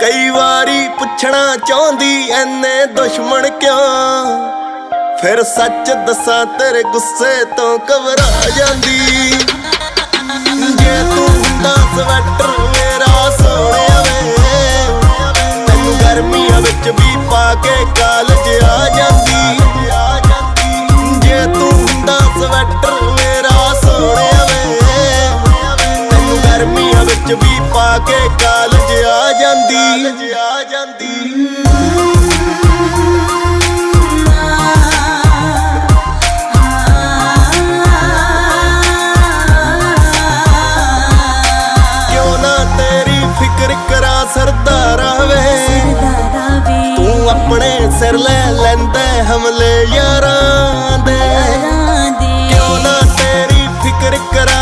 ਕਈ ਵਾਰੀ ਪੁੱਛਣਾ ਚਾਹੁੰਦੀ, ਐਨੇ ਦੁਸ਼ਮਣ ਕਿਉਂ? ਫਿਰ ਸੱਚ ਦੱਸਾਂ, ਤੇਰੇ ਗੁੱਸੇ ਤੋਂ ਘਬਰਾ ਜਾਂਦੀ। ਜੇ ਤੂੰ ਹੁੰਦਾ ਸਵੈਟਰ, ਮੇਰਾ ਸੋਹਣਿਆ ਵੇ, ਤੈਨੂੰ ਗਰਮੀਆਂ ਵਿੱਚ ਵੀ ਪਾ ਕੇ ਕਾਲ ਵਿੱਚ ਵੀ ਪਾ ਕੇ ਕਾਲਜ ਆ ਜਾਂਦੀ। ਆ ਜਾਂਦੀ ਸਰਦਾਰਾ ਵੇ? ਤੂੰ ਆਪਣੇ ਸਿਰ ਲੈ ਲੈਂਦਾ ਹਮਲੇ ਯਾਰਾਂ ਦੇ। ਕਿਉਂ ਨਾ ਤੇਰੀ ਫਿਕਰ ਕਰਾਂ